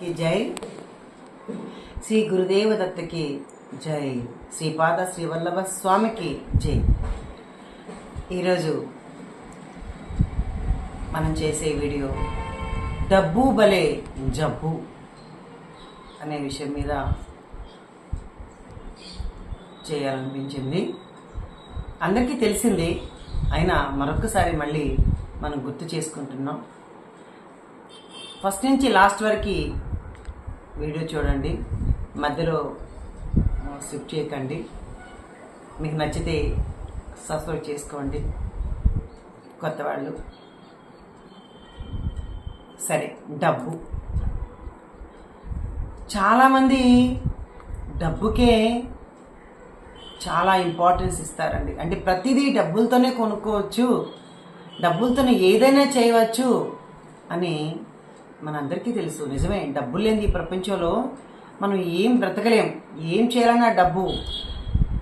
కి జై శ్రీ గురుదేవ దత్తకి జై శ్రీపాద శ్రీవల్లభ స్వామికి జై ఈరోజు మనం చేసే వీడియో డబ్బు బలే జబ్బు అనే విషయం మీద చేయాలనిపించింది. అందరికీ తెలిసింది అయినా మరొకసారి మళ్ళీ మనం గుర్తు చేసుకుంటున్నాం. ఫస్ట్ నుంచి లాస్ట్ వరకు వీడియో చూడండి. మధ్యలో స్కిప్ చేయకండి. మీకు నచ్చితే సబ్స్క్రైబ్ చేసుకోండి. కొత్త వాళ్ళు సరే డబ్బు. చాలామంది డబ్బుకే చాలా ఇంపార్టెన్స్ ఇస్తారండి. అంటే ప్రతిదీ డబ్బులతోనే కొనుక్కోవచ్చు. డబ్బులతోనే ఏదైనా చేయవచ్చు అని మనందరికీ తెలుసు. నిజమే డబ్బు లేని ఈ ప్రపంచంలో మనం ఏం బ్రతకలేం. ఏం చేయాలన్నా డబ్బు.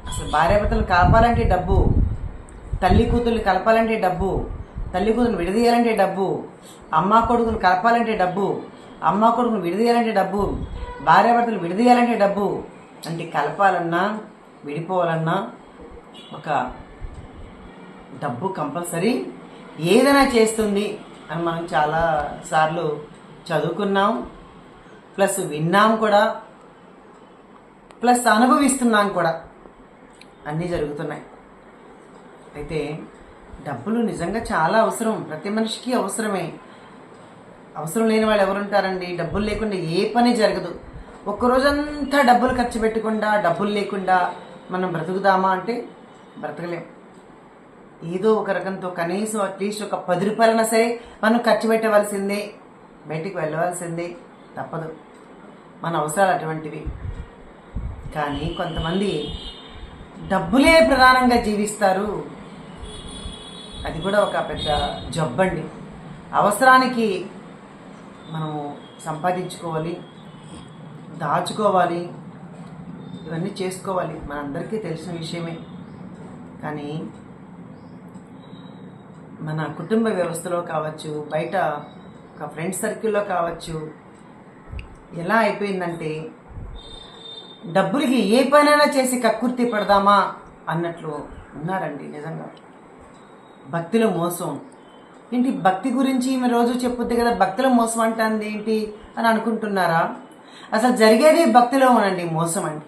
అసలు భార్యాభర్తలు కలపాలంటే డబ్బు. తల్లి కూతుర్ని కలపాలంటే డబ్బు. తల్లి కూతురు విడదీయాలంటే డబ్బు. అమ్మ కొడుకును కలపాలంటే డబ్బు. అమ్మ కొడుకును విడదీయాలంటే డబ్బు. భార్యాభర్తలు విడదీయాలంటే డబ్బు. అంటే కలపాలన్నా విడిపోవాలన్నా ఒక డబ్బు కంపల్సరీ ఏదైనా చేస్తుంది అని మనం చాలా సార్లు చదువుకున్నాం ప్లస్ విన్నాం కూడా ప్లస్ అనుభవిస్తున్నాం కూడా. అన్నీ జరుగుతున్నాయి. అయితే డబ్బులు నిజంగా చాలా అవసరం. ప్రతి మనిషికి అవసరమే. అవసరం లేని వాళ్ళు ఎవరుంటారండి? డబ్బులు లేకుండా ఏ పని జరగదు. ఒక్క రోజంతా డబ్బులు ఖర్చు పెట్టకుండా డబ్బులు లేకుండా మనం బ్రతుకుదామా అంటే బ్రతకలేం. ఏదో ఒక రకంతో కనీసం అట్లీస్ట్ ఒక పది రూపాయలైనా సరే మనం ఖర్చు పెట్టవలసిందే. బయటికి వెళ్ళవలసింది తప్పదు. మన అవసరాలు అటువంటివి. కానీ కొంతమంది డబ్బులే ప్రధానంగా జీవిస్తారు. అది కూడా ఒక పెద్ద జబ్బండి అవసరానికి మనము సంపాదించుకోవాలి దాచుకోవాలి ఇవన్నీ చేసుకోవాలి. మనందరికీ తెలిసిన విషయమే. కానీ మన కుటుంబ వ్యవస్థలో కావచ్చు బయట ఒక ఫ్రెండ్ సర్కిల్లో కావచ్చు. ఎలా అయిపోయిందంటే డబ్బులకి ఏ పనైనా చేసి కక్కుర్తి పడదామా? అన్నట్లు ఉన్నారండి నిజంగా. భక్తిలో మోసం. ఏంటి భక్తి గురించి ఈమె రోజు చెప్పుద్ది కదా భక్తిలో మోసం అంటుంది ఏంటి? అని అనుకుంటున్నారా? అసలు జరిగేది భక్తిలో ఉనండి మోసం అండి.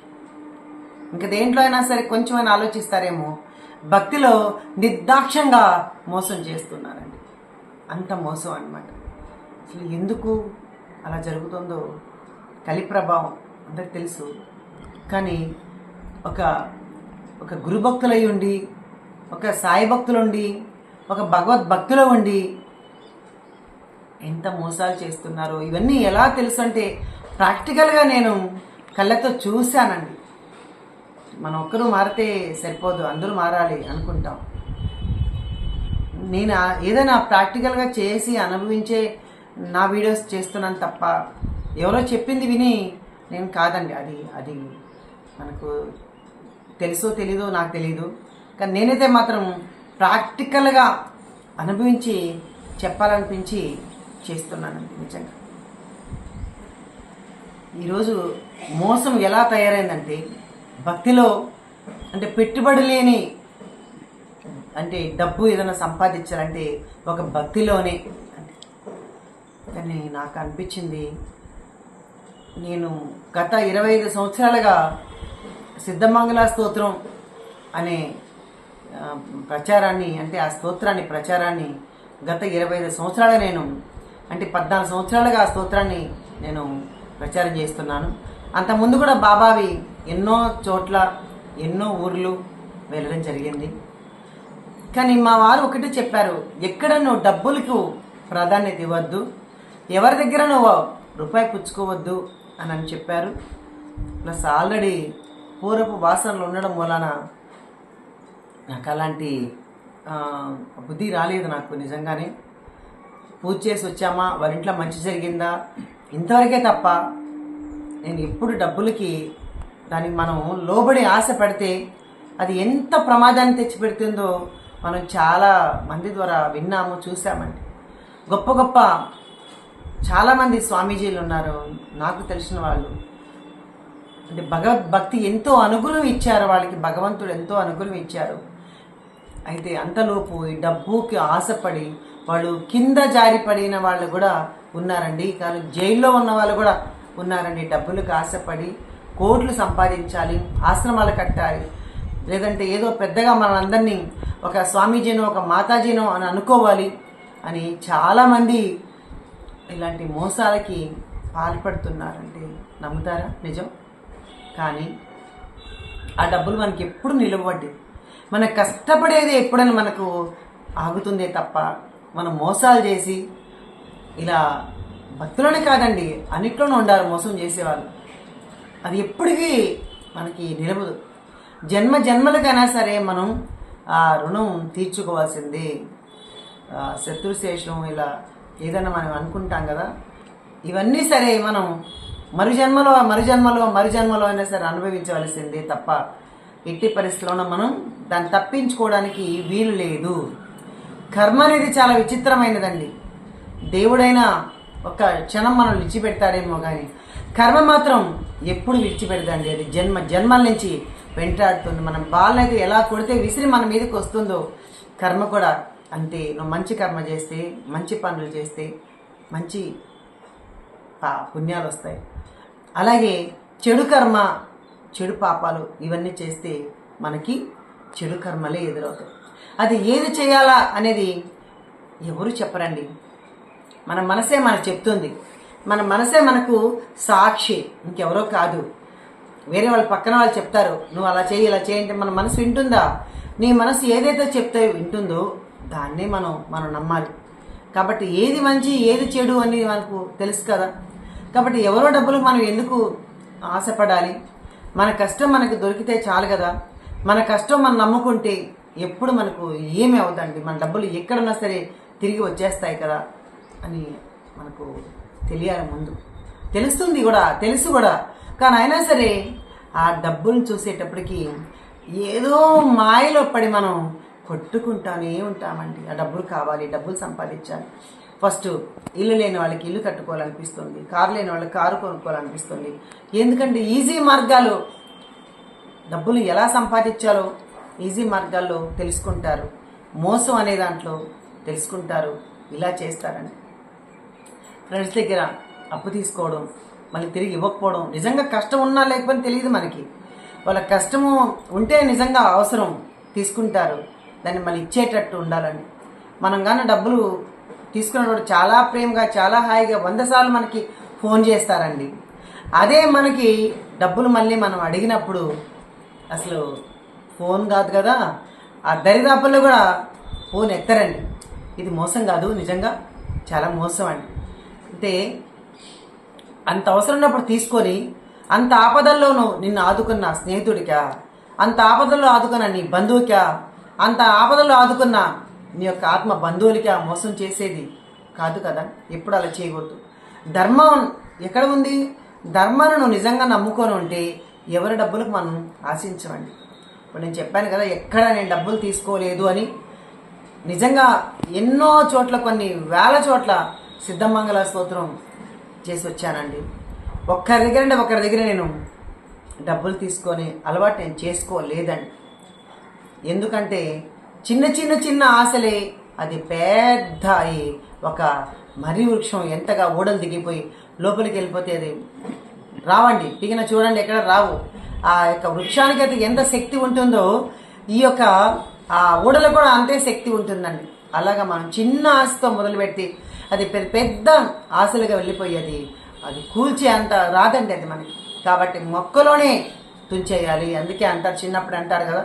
ఇంకా దేంట్లో అయినా సరే కొంచెం అని ఆలోచిస్తారేమో. భక్తిలో నిర్దాక్ష్యంగా మోసం చేస్తున్నారండి. అంత మోసం అనమాట అసలు ఎందుకు అలా జరుగుతుందో కలి ప్రభావం అందరికి తెలుసు. కానీ ఒక ఒక గురుభక్తులై ఉండి ఒక సాయి భక్తులుండి ఒక భగవద్ భక్తులు ఉండి ఎంత మోసాలు చేస్తున్నారో ఇవన్నీ ఎలా తెలుసు అంటే ప్రాక్టికల్గా నేను కళ్ళతో చూశానండి. మనం ఒక్కరు మారితే సరిపోదు అందరూ మారాలి అనుకుంటాం. నేను ఏదైనా ప్రాక్టికల్గా చేసి అనుభవించే నా వీడియోస్ చేస్తున్నాను తప్ప ఎవరో చెప్పింది విని నేను కాదండి. అది అది మనకు తెలుసో తెలీదో నాకు తెలీదు. కానీ నేనైతే మాత్రం ప్రాక్టికల్గా అనుభవించి చెప్పాలనిపించి చేస్తున్నానండి నిజంగా. ఈరోజు మోసం ఎలా తయారైందంటే భక్తిలో అంటే పెట్టుబడి లేని అంటే డబ్బు ఏదైనా సంపాదించాలంటే ఒక భక్తిలోనే కానీ నాకు అనిపించింది. నేను గత ఇరవై ఐదు సంవత్సరాలుగా సిద్ధమంగళ స్తోత్రం అనే ప్రచారాన్ని అంటే ఆ స్తోత్రాన్ని ప్రచారాన్ని గత ఇరవై ఐదు సంవత్సరాలుగా నేను అంటే పద్నాలుగు సంవత్సరాలుగా ఆ స్తోత్రాన్ని నేను ప్రచారం చేస్తున్నాను. అంతకుముందు కూడా బాబావి ఎన్నో చోట్ల ఎన్నో ఊర్లు వెళ్ళడం జరిగింది. కానీ మా వారు ఒకటి చెప్పారు ఎక్కడ నువ్వు డబ్బులకు ప్రాధాన్యత ఇవ్వద్దు ఎవరి దగ్గర నువ్వు రూపాయి పుచ్చుకోవద్దు అని అని చెప్పారు. ప్లస్ ఆల్రెడీ పూర్వపు వాసనలు ఉండడం వలన నాకు అలాంటి బుద్ధి రాలేదు నాకు నిజంగానే. పూజ చేసి వచ్చామా? వారి ఇంట్లో మంచి జరిగిందా? ఇంతవరకే తప్ప నేను ఎప్పుడు డబ్బులకి దానికి మనం లోబడి ఆశ పడితే అది ఎంత ప్రమాదాన్ని తెచ్చిపెడుతుందో మనం చాలా మంది ద్వారా విన్నాము చూసామండి గొప్ప గొప్ప చాలామంది స్వామీజీలు ఉన్నారు. నాకు తెలిసిన వాళ్ళు. అంటే భగవద్భక్తి ఎంతో అనుగుణం ఇచ్చారు వాళ్ళకి. భగవంతుడు ఎంతో అనుగుణం ఇచ్చారు. అయితే అంతలోపు ఈ డబ్బుకి ఆశపడి వాళ్ళు కింద జారిపడిన వాళ్ళు కూడా ఉన్నారండి. కానీ జైల్లో ఉన్న వాళ్ళు కూడా ఉన్నారండి. డబ్బులకు ఆశపడి కోట్లు సంపాదించాలి ఆశ్రమాలు కట్టాలి. లేదంటే ఏదో పెద్దగా మనందరినీ ఒక స్వామీజీనో ఒక మాతాజీనో అని అనుకోవాలి అని చాలామంది ఇలాంటి మోసాలకి పాల్పడుతున్నారండి. నమ్ముతారా? నిజం. కానీ ఆ డబ్బులు మనకి ఎప్పుడు నిలవబడ్డేది మన కష్టపడేది ఎప్పుడైనా మనకు ఆగుతుందే తప్ప మనం మోసాలు చేసి ఇలా భక్తులోనే కాదండి అన్నిట్లోనూ ఉండాలి మోసం చేసేవాళ్ళు. అది ఎప్పటికీ మనకి నిలవదు. జన్మ జన్మలకైనా సరే మనం ఆ రుణం తీర్చుకోవాల్సిందే. శత్రుశేషం ఇలా ఏదైనా మనం అనుకుంటాం కదా ఇవన్నీ సరే మనం మరు జన్మలో మరు జన్మలో మరు జన్మలో అయినా సరే అనుభవించవలసిందే తప్ప ఎట్టి పరిస్థితుల్లోనూ మనం దాన్ని తప్పించుకోవడానికి వీలు లేదు. కర్మ అనేది చాలా విచిత్రమైనదండి. దేవుడైనా ఒక క్షణం మనం విడిచిపెడతాడేమో కానీ కర్మ మాత్రం ఎప్పుడు విడిచిపెడదండి. అది జన్మ జన్మల నుంచి వెంటాడుతుంది. మనం బాలనైతే ఎలా కొడితే విసిరి మన మీదకి వస్తుందో కర్మ కూడా అంటే నువ్వు మంచి కర్మ చేస్తే మంచి పనులు చేస్తే మంచి పా- పుణ్యాలు వస్తాయి. అలాగే చెడు కర్మ చెడు పాపాలు ఇవన్నీ చేస్తే మనకి చెడు కర్మలే ఎదురవుతాయి. అది ఏది చేయాలా అనేది ఎవరు చెప్పరండి. మన మనసే మనకు చెప్తుంది. మన మనసే మనకు సాక్షి ఇంకెవరో కాదు. వేరే వాళ్ళ పక్కన వాళ్ళు చెప్తారు నువ్వు అలా చేయి ఇలా చేయంటే మన మనసు వింటుందా? నీ మనసు ఏదైతే చెప్తే వింటుందో దాన్నే మనం మనం నమ్మాలి. కాబట్టి ఏది మంచి ఏది చెడు అని మనకు తెలుసు కదా. కాబట్టి ఎవరో డబ్బులు మనం ఎందుకు ఆశపడాలి? మన కష్టం మనకు దొరికితే చాలు కదా. మన కష్టం మనం నమ్ముకుంటే ఎప్పుడు మనకు ఏమి అవుతండి మన డబ్బులు ఎక్కడున్నా సరే తిరిగి వచ్చేస్తాయి కదా అని మనకు తెలియాలి ముందు. తెలుస్తుంది కూడా తెలుసు కూడా. కానీ అయినా సరే ఆ డబ్బులను చూసేటప్పటికి ఏదో మాయలో పడి మనం కొట్టుకుంటానే ఉంటామండి. ఆ డబ్బులు కావాలి డబ్బులు సంపాదించాలి. ఫస్ట్ ఇల్లు లేని వాళ్ళకి ఇల్లు కట్టుకోవాలనిపిస్తుంది. కారు లేని వాళ్ళకి కారు కొనుక్కోవాలనిపిస్తుంది. ఎందుకంటే ఈజీ మార్గాలు డబ్బులు ఎలా సంపాదించాలో ఈజీ మార్గాల్లో తెలుసుకుంటారు. మోసం అనే దాంట్లో తెలుసుకుంటారు. ఇలా చేస్తారండి. ఫ్రెండ్స్ దగ్గర అప్పు తీసుకోవడం మళ్ళీ తిరిగి ఇవ్వకపోవడం నిజంగా కష్టం ఉన్నా లేకపోయినా తెలియదు మనకి. వాళ్ళ కష్టము ఉంటే నిజంగా అవసరం తీసుకుంటారు. దాన్ని మళ్ళీ ఇచ్చేటట్టు ఉండాలండి. మనం కానీ డబ్బులు తీసుకున్నప్పుడు చాలా ప్రేమగా చాలా హాయిగా వంద సార్లు మనకి ఫోన్ చేస్తారండి. అదే మనకి డబ్బులు మళ్ళీ మనం అడిగినప్పుడు అసలు ఫోన్ కాదు కదా ఆ దరిదాపుల్లో కూడా ఫోన్ ఎత్తరండి. ఇది మోసం కాదు నిజంగా చాలా మోసం అండి. అంటే అంత అవసరం ఉన్నప్పుడు తీసుకొని అంత ఆపదల్లోనూ నిన్ను ఆదుకున్న స్నేహితుడికా అంత ఆపదల్లో ఆదుకున్న నీ బంధువుకా అంత ఆపదలు ఆదుకున్న నీ యొక్క ఆత్మ బంధువులకి ఆ మోసం చేసేది కాదు కదా? ఎప్పుడు అలా చేయకూడదు. ధర్మం ఎక్కడ ఉంది? ధర్మాన్ని నువ్వు నిజంగా నమ్ముకొని ఉంటే ఎవరి డబ్బులకు మనం ఆశించమండి. ఇప్పుడు నేను చెప్పాను కదా ఎక్కడ నేను డబ్బులు తీసుకోలేదు అని. నిజంగా ఎన్నో చోట్ల కొన్ని వేల చోట్ల సిద్ధమంగళ స్తోత్రం చేసి వచ్చానండి. ఒక్కరి దగ్గర అంటే ఒకరి దగ్గర నేను డబ్బులు తీసుకొని అలవాటు నేను చేసుకోలేదండి. ఎందుకంటే చిన్న చిన్న చిన్న ఆశలే అది పెద్ద అయి ఒక మర్రి వృక్షం ఎంతగా ఓడలు దిగిపోయి లోపలికి వెళ్ళిపోతే అది రావండి. దిగిన చూడండి ఎక్కడ రావు. ఆ యొక్క వృక్షానికి అయితే ఎంత శక్తి ఉంటుందో ఈ యొక్క ఆ ఊడలో కూడా అంతే శక్తి ఉంటుందండి. అలాగా మనం చిన్న ఆశతో మొదలుపెట్టి అది పెద్ద పెద్ద ఆశలుగా వెళ్ళిపోయేది అది కూల్చే అంత రాదండి అది మనకి. కాబట్టి మొక్కలోనే తుంచేయాలి. అందుకే అంటారు చిన్నప్పుడు అంటారు కదా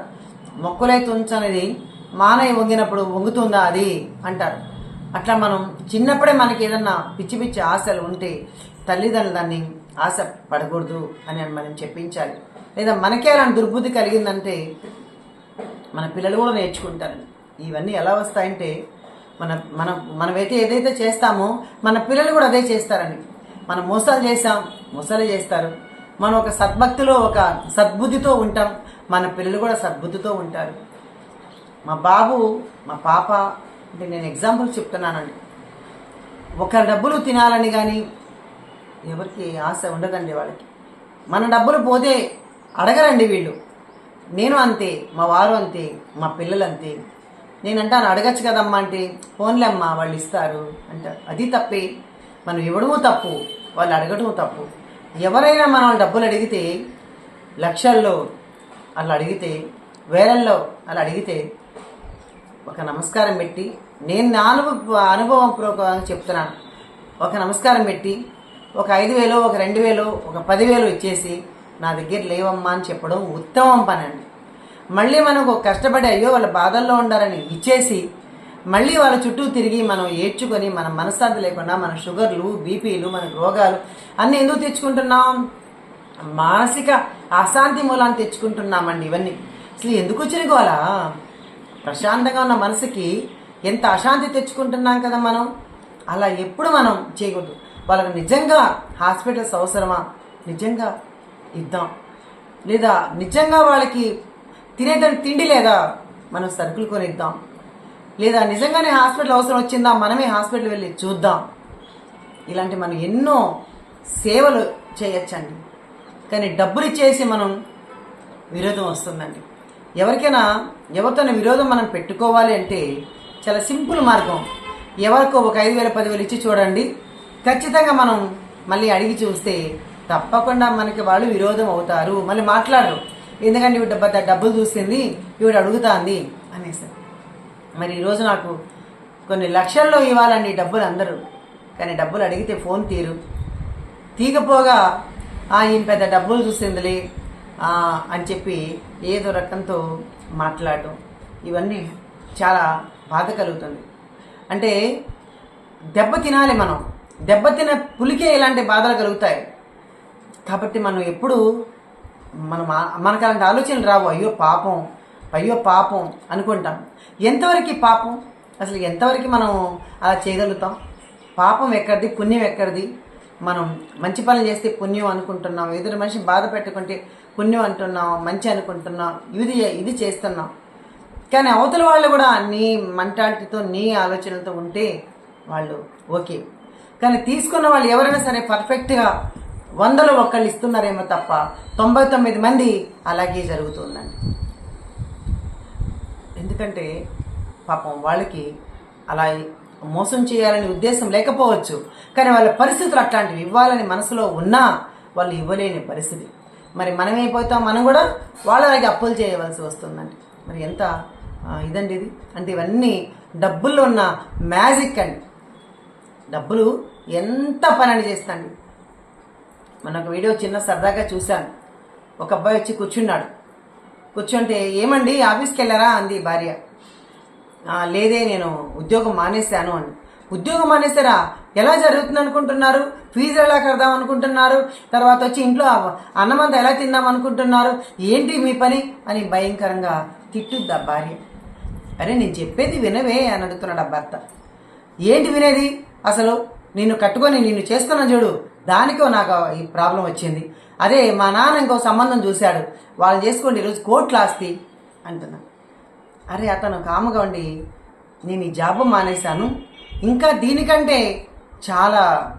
మొక్కులై తుంచనేది మానయ్య వంగినప్పుడు వంగుతుందా అది? అంటారు. అట్లా మనం చిన్నప్పుడే మనకి ఏదన్నా పిచ్చి పిచ్చి ఆశలు ఉంటే తల్లిదండ్రులు దాన్ని ఆశ పడకూడదు అని మనం చెప్పించాలి. లేదా మనకే అలాంటి దుర్బుద్ధి కలిగిందంటే మన పిల్లలు కూడా నేర్చుకుంటారు. ఇవన్నీ ఎలా వస్తాయంటే మన మన మనమైతే ఏదైతే చేస్తామో మన పిల్లలు కూడా అదే చేస్తారని. మనం మోసాలు చేసాం మోసాలు చేస్తారు. మనం ఒక సద్భక్తిలో ఒక సద్బుద్ధితో ఉంటాం. మన పిల్లలు కూడా సద్బుద్ధితో ఉంటారు. మా బాబు మా పాప అంటే నేను ఎగ్జాంపుల్ చెప్తున్నానండి. ఒకరి డబ్బులు తినాలని కానీ ఎవరికి ఆశ ఉండదండి వాళ్ళకి. మన డబ్బులు పోతే అడగరండి వీళ్ళు. నేను అంతే మా వారు అంతే మా పిల్లలు అంతే. నేనంటాను అడగచ్చు కదమ్మా అంటే ఫోన్లే అమ్మా వాళ్ళు ఇస్తారు అంటారు. అది తప్పే. మనం ఇవ్వడము తప్పు వాళ్ళు అడగడము తప్పు. ఎవరైనా మనం డబ్బులు అడిగితే లక్షల్లో అలా అడిగితే వేలల్లో అలా అడిగితే ఒక నమస్కారం పెట్టి నేను నా అనుభవ అనుభవం పూర్వకంగా చెప్తున్నాను. ఒక నమస్కారం పెట్టి ఒక ఐదు వేలు ఒక రెండు వేలు ఒక పదివేలు ఇచ్చేసి నా దగ్గర లేవమ్మా అని చెప్పడం ఉత్తమం పని అండి మళ్ళీ మనకు కష్టపడి అయ్యో వాళ్ళ బాధల్లో ఉండాలని ఇచ్చేసి మళ్ళీ వాళ్ళ చుట్టూ తిరిగి మనం ఏడ్చుకొని మన మనశ్శాంతి లేకుండా మన షుగర్లు బీపీలు మన రోగాలు అన్నీ ఎందుకు తెచ్చుకుంటున్నాం? మానసిక అశాంతి మూలాన్ని తెచ్చుకుంటున్నామండి ఇవన్నీ. అసలు ఎందుకు వచ్చిన గోలా ప్రశాంతంగా ఉన్న మనసుకి ఎంత అశాంతి తెచ్చుకుంటున్నాం కదా మనం? అలా ఎప్పుడు మనం చేయకూడదు. వాళ్ళకి నిజంగా హాస్పిటల్స్ అవసరమా? నిజంగా ఇద్దాం. లేదా నిజంగా వాళ్ళకి తినేదని తిండి లేదా మనం సరుకులు కొని ఇద్దాం లేదా నిజంగానే హాస్పిటల్ అవసరం వచ్చిందా? మనమే హాస్పిటల్ వెళ్ళి చూద్దాం. ఇలాంటి మనం ఎన్నో సేవలు చేయొచ్చండి. కానీ డబ్బులు ఇచ్చేసి మనం విరోధం వస్తుందండి. ఎవరికైనా ఎవరితోనే విరోధం మనం పెట్టుకోవాలి అంటే చాలా సింపుల్ మార్గం. ఎవరికో ఒక ఐదు వేల పదివేలు ఇచ్చి చూడండి. ఖచ్చితంగా మనం మళ్ళీ అడిగి చూస్తే తప్పకుండా మనకి వాళ్ళు విరోధం అవుతారు. మళ్ళీ మాట్లాడరు. ఎందుకంటే ఇవి డబ్బు డబ్బులు చూసింది ఇవిడ అడుగుతాంది అనేసి. మరి ఈరోజు నాకు కొన్ని లక్షల్లో ఇవ్వాలండి డబ్బులు అందరూ. కానీ డబ్బులు అడిగితే ఫోన్ తీరు. తీగపోగా ఈయన పెద్ద డబ్బులు చూసిందిలే అని చెప్పి ఏదో రకంతో మాట్లాడటం. ఇవన్నీ చాలా బాధ కలుగుతుంది. అంటే దెబ్బ తినాలి మనం. దెబ్బ తిన పులికే ఇలాంటి బాధలు కలుగుతాయి. కాబట్టి మనం ఎప్పుడు మనం మనకు అలాంటి ఆలోచనలు రావు. అయ్యో పాపం అయ్యో పాపం అనుకుంటాం. ఎంతవరకు పాపం? అసలు ఎంతవరకు మనం అలా చేయగలుగుతాం? పాపం ఎక్కడిది? పుణ్యం ఎక్కడిది? మనం మంచి పనులు చేస్తే పుణ్యం అనుకుంటున్నాం ఎదురు మనిషి బాధ పెట్టుకుంటే పుణ్యం అంటున్నాం మంచి అనుకుంటున్నాం ఇది ఇది చేస్తున్నాం. కానీ అవతల వాళ్ళు కూడా నీ మెంటాలిటీతో నీ ఆలోచనలతో ఉంటే వాళ్ళు ఓకే. కానీ తీసుకున్న వాళ్ళు ఎవరైనా సరే పర్ఫెక్ట్గా వందలో ఒక్కళ్ళు ఇస్తున్నారేమో తప్ప తొంభై తొమ్మిది మంది అలాగే జరుగుతుందండి. ఎందుకంటే పాపం వాళ్ళకి అలా మోసం చేయాలనే ఉద్దేశం లేకపోవచ్చు. కానీ వాళ్ళ పరిస్థితులు అట్లాంటివి ఇవ్వాలని మనసులో ఉన్నా వాళ్ళు ఇవ్వలేని పరిస్థితి. మరి మనమైపోతాం మనం కూడా వాళ్ళకి అప్పులు చేయవలసి వస్తుందండి. మరి ఎంత ఇదండి ఇది. అంటే ఇవన్నీ డబ్బుల్లో ఉన్న మ్యాజిక్ అండి. డబ్బులు ఎంత పనని చేస్తాండి. మన ఒక వీడియో చిన్న సరదాగా చూశాను. ఒక అబ్బాయి వచ్చి కూర్చున్నాడు. కూర్చుంటే ఏమండి ఆఫీస్కి వెళ్ళారా? అంది భార్య. లేదే నేను ఉద్యోగం మానేశాను అని. ఉద్యోగం మానేశారా? ఎలా జరుగుతుంది అనుకుంటున్నారు ఫీజు ఎలా కడదాం అనుకుంటున్నారు తర్వాత వచ్చి ఇంట్లో అన్నమంతా ఎలా తిందాం అనుకుంటున్నారు ఏంటి మీ పని? అని భయంకరంగా తిట్టుద్ది ఆ భార్య. అరే నేను చెప్పేది వినవే అని అడుగుతున్నాడు ఆ భర్త. ఏంటి వినేది? అసలు నిన్ను కట్టుకొని నిన్ను చేస్తున్నా చూడు దానికో నాకు ఈ ప్రాబ్లం వచ్చింది. అదే మా నాన్న ఇంకో సంబంధం చూశాడు. వాళ్ళు చేసుకోండి ఈరోజు కోట్లు ఆస్తి అంటున్నా. అరే అతను కాముగా ఉండి నేను ఈ జాబ్ మానేశాను. ఇంకా దీనికంటే చాలా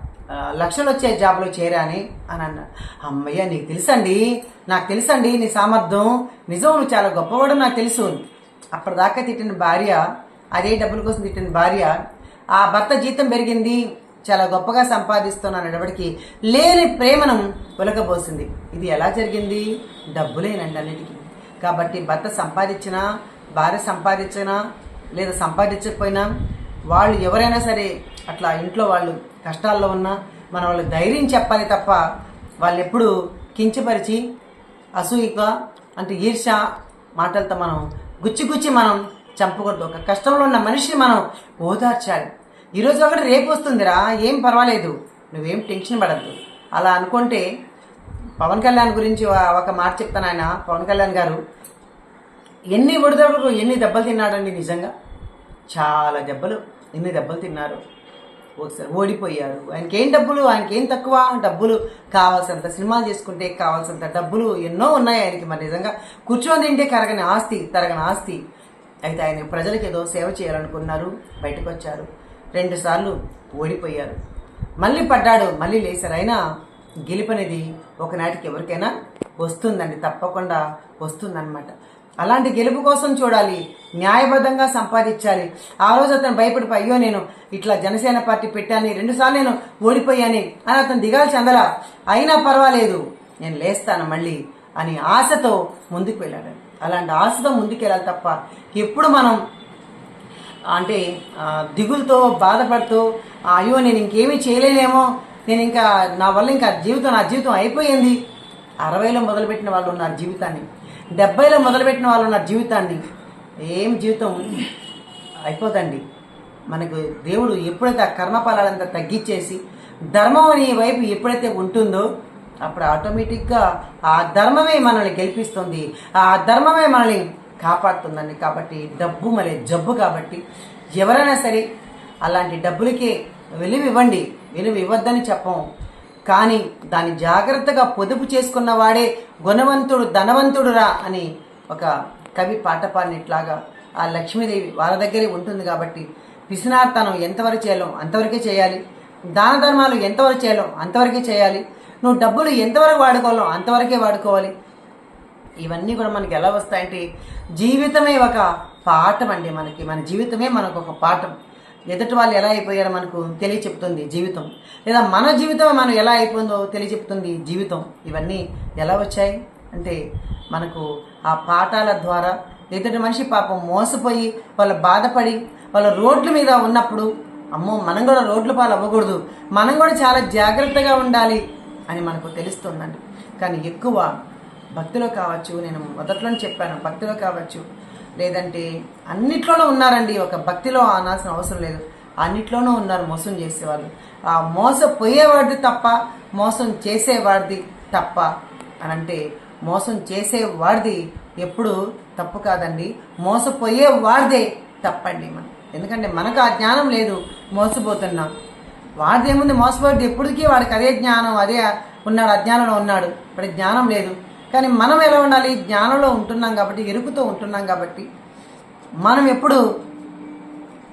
లక్షలు వచ్చే జాబ్లో చేరాని అని అన్నా. అమ్మయ్య నీకు తెలుసండి? నాకు తెలుసండి నీ సామర్థ్యం. నిజం నువ్వు చాలా గొప్పవాడు నాకు తెలుసు. అప్పటిదాకా తిట్టిన భార్య అదే డబ్బుల కోసం తిట్టిన భార్య ఆ భర్త జీతం పెరిగింది. చాలా గొప్పగా సంపాదిస్తున్నాను అనేటప్పటికీ లేని ప్రేమను ఒలకబోసింది ఇది ఎలా జరిగింది? డబ్బులేనండి అన్నిటికీ. కాబట్టి భర్త సంపాదించినా భార్య సంపాదించినా లేదా సంపాదించకపోయినా వాళ్ళు ఎవరైనా సరే అట్లా ఇంట్లో వాళ్ళు కష్టాల్లో ఉన్నా మన వాళ్ళు ధైర్యం చెప్పాలి తప్ప వాళ్ళు ఎప్పుడు కించపరిచి అసూయగా అంటే ఈర్ష మాటలతో మనం గుచ్చి గుచ్చి మనం చంపకూడదు. ఒక కష్టంలో ఉన్న మనిషిని మనం ఓదార్చాలి. ఈరోజు ఒకటి రేపు వస్తుందిరా ఏం పర్వాలేదు నువ్వేం టెన్షన్ పడద్దు. అలా అనుకుంటే పవన్ కళ్యాణ్ గురించి ఒక మాట చెప్తాను ఆయన. పవన్ కళ్యాణ్ గారు ఎన్ని ఒడిదొడుకు ఎన్ని దెబ్బలు తిన్నాడండి నిజంగా? చాలా దెబ్బలు. ఎన్ని దెబ్బలు తిన్నారు? ఒకసారి ఓడిపోయారు. ఆయనకి డబ్బులు? ఆయనకి ఏం తక్కువ? డబ్బులు కావాల్సినంత సినిమాలు చేసుకుంటే కావాల్సినంత డబ్బులు ఎన్నో ఉన్నాయి ఆయనకి. మరి నిజంగా కూర్చొని తింటే కరగని ఆస్తి తరగని ఆస్తి. అయితే ఆయన ప్రజలకు ఏదో సేవ చేయాలనుకున్నారు. బయటకు వచ్చారు రెండుసార్లు ఓడిపోయారు. మళ్ళీ పడ్డాడు. మళ్ళీ లేచారు. అయినా గెలుపనేది ఒకనాటికి ఎవరికైనా వస్తుందండి. తప్పకుండా వస్తుందన్నమాట. అలాంటి గెలుపు కోసం చూడాలి. న్యాయబద్ధంగా సంపాదించాలి. ఆ రోజు అతను భయపడిపోయి అయ్యో నేను ఇట్లా జనసేన పార్టీ పెట్టాను రెండుసార్లు నేను ఓడిపోయాను అని అతను దిగాలి చెందలా. అయినా పర్వాలేదు నేను లేస్తాను మళ్ళీ అని ఆశతో ముందుకు వెళ్ళాడు. అలాంటి ఆశతో ముందుకు వెళ్ళాలి తప్ప ఎప్పుడు మనం అంటే దిగులతో బాధపడుతూ అయ్యో నేను ఇంకేమీ చేయలేనేమో నేను ఇంకా నా వల్ల ఇంకా జీవితం నా జీవితం అయిపోయింది అరవైలో మొదలుపెట్టిన వాళ్ళు ఉన్నారు జీవితాన్ని. డెబ్బైలో మొదలుపెట్టిన వాళ్ళు ఉన్నారు జీవితాన్ని. ఏం జీవితం? అయిపోతండి. మనకు దేవుడు ఎప్పుడైతే ఆ కర్మఫలాలంతా తగ్గించేసి ధర్మం అనే వైపు ఎప్పుడైతే ఉంటుందో అప్పుడు ఆటోమేటిక్గా ఆ ధర్మమే మనల్ని గెలిపిస్తుంది. ఆ ధర్మమే మనల్ని కాపాడుతుందండి. కాబట్టి డబ్బు మరి జబ్బు కాబట్టి ఎవరైనా సరే అలాంటి డబ్బులకే విలువ ఇవ్వండి విలువ ఇవ్వద్దని చెప్పం. కానీ దాన్ని జాగ్రత్తగా పొదుపు చేసుకున్న వాడే గుణవంతుడు ధనవంతుడురా అని ఒక కవి పాట పాడినట్లాగా ఆ లక్ష్మీదేవి వాళ్ళ దగ్గరే ఉంటుంది కాబట్టి పిసినార్తనం ఎంతవరకు చేయాలో అంతవరకే చేయాలి. దాన ధర్మాలు ఎంతవరకు చేయాలో అంతవరకే చేయాలి. నువ్వు డబ్బులు ఎంతవరకు వాడుకోవాలో అంతవరకే వాడుకోవాలి. ఇవన్నీ కూడా మనకి ఎలా వస్తాయంటే జీవితమే ఒక పాఠం అండి మనకి. మన జీవితమే మనకు ఒక పాఠం. ఎదుటి వాళ్ళు ఎలా అయిపోయారో మనకు తెలియచెప్తుంది జీవితం. లేదా మన జీవితం మనం ఎలా అయిపోయిందో తెలియచెప్తుంది జీవితం. ఇవన్నీ ఎలా వచ్చాయి? అంటే మనకు ఆ పాఠాల ద్వారా ఎదుటి మనిషి పాపం మోసపోయి వాళ్ళు బాధపడి వాళ్ళ రోడ్ల మీద ఉన్నప్పుడు అమ్మో మనం కూడా రోడ్ల పాలు అవ్వకూడదు మనం కూడా చాలా జాగ్రత్తగా ఉండాలి అని మనకు తెలుస్తుందండి. కానీ ఎక్కువ భక్తిలో కావచ్చు నేను మొదట్లో చెప్పాను భక్తిలో కావచ్చు లేదంటే అన్నిట్లోనూ ఉన్నారండి ఒక భక్తిలో అనాల్సిన అవసరం లేదు. అన్నిట్లోనూ ఉన్నారు మోసం చేసేవాళ్ళు. ఆ మోసపోయేవాడిది తప్ప మోసం చేసేవాడిది తప్ప అని అంటే మోసం చేసేవాడిది ఎప్పుడు తప్పు కాదండి. మోసపోయేవాడిదే తప్పండి మనం. ఎందుకంటే మనకు ఆ జ్ఞానం లేదు మోసపోతున్నాం. వాడిదేముంది మోసపోయేది ఎప్పటికీ వాడికి అదే జ్ఞానం అదే ఉన్నాడు అజ్ఞానంలో ఉన్నాడు. వాడి జ్ఞానం లేదు. కానీ మనం ఎలా ఉండాలి? జ్ఞానంలో ఉంటున్నాం కాబట్టి ఎరుకుతో ఉంటున్నాం కాబట్టి మనం ఎప్పుడు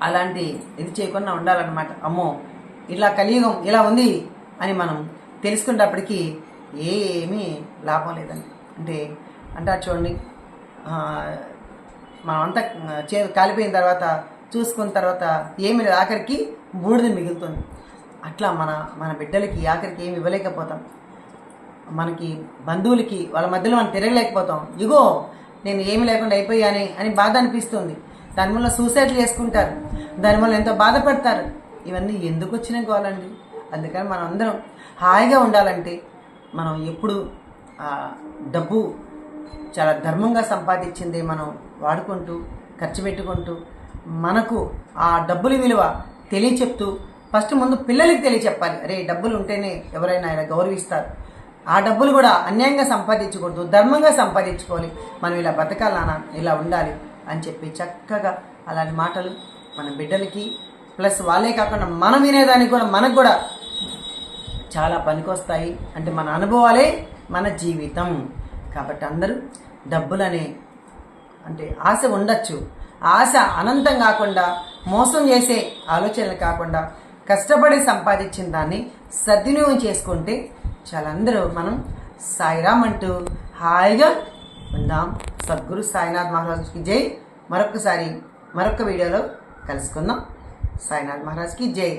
అలాంటి ఇది చేయకుండా ఉండాలన్నమాట. అమ్మో ఇలా కలియుగం ఇలా ఉంది అని మనం తెలుసుకునేటప్పటికీ ఏమీ లాభం లేదండి. అంటే అంటారు చూడండి మనమంతా చే కాలిపోయిన తర్వాత చూసుకున్న తర్వాత ఏమి లేదు. ఆఖరికి బూడిద మిగులుతుంది. అట్లా మన మన బిడ్డలకి ఆఖరికి ఏమి ఇవ్వలేకపోతాం. మనకి బంధువులకి వాళ్ళ మధ్యలో మనం తిరగలేకపోతాం. ఇగో నేను ఏమి లేకుండా అయిపోయానే అని బాధ అనిపిస్తుంది. దానివల్ల సూసైడ్లు చేసుకుంటారు. దానివల్ల ఎంతో బాధపడతారు. ఇవన్నీ ఎందుకు వచ్చినా కావాలండి అందుకని మనం అందరం హాయిగా ఉండాలంటే మనం ఎప్పుడు ఆ డబ్బు చాలా ధర్మంగా సంపాదించింది మనం వాడుకుంటూ ఖర్చు పెట్టుకుంటూ మనకు ఆ డబ్బుల విలువ తెలియచెప్తూ ఫస్ట్ ముందు పిల్లలకి తెలియచెప్పాలి. అరే డబ్బులు ఉంటేనే ఎవరైనా ఆయన గౌరవిస్తారు. ఆ డబ్బులు కూడా అన్యాయంగా సంపాదించకూడదు ధర్మంగా సంపాదించుకోవాలి. మనం ఇలా బతకాలనా ఇలా ఉండాలి అని చెప్పి చక్కగా అలాంటి మాటలు మన బిడ్డలకి ప్లస్ వాళ్ళే కాకుండా మనం వినేదానికి కూడా మనకు కూడా చాలా పనికొస్తాయి. అంటే మన అనుభవాలే మన జీవితం. కాబట్టి అందరూ డబ్బులనే అంటే ఆశ ఉండొచ్చు. ఆశ అనంతం కాకుండా మోసం చేసే ఆలోచనలు కాకుండా కష్టపడి సంపాదించిన దాన్ని సద్వినియోగం చేసుకుంటే చాలా అందరూ మనం సాయిరామ్ అంటూ హాయిగా ఉందాం. సద్గురు సాయినాథ్ మహారాజ్కి జై. మరొకసారి మరొక వీడియోలో కలుసుకుందాం. సాయినాథ్ మహారాజ్కి జై.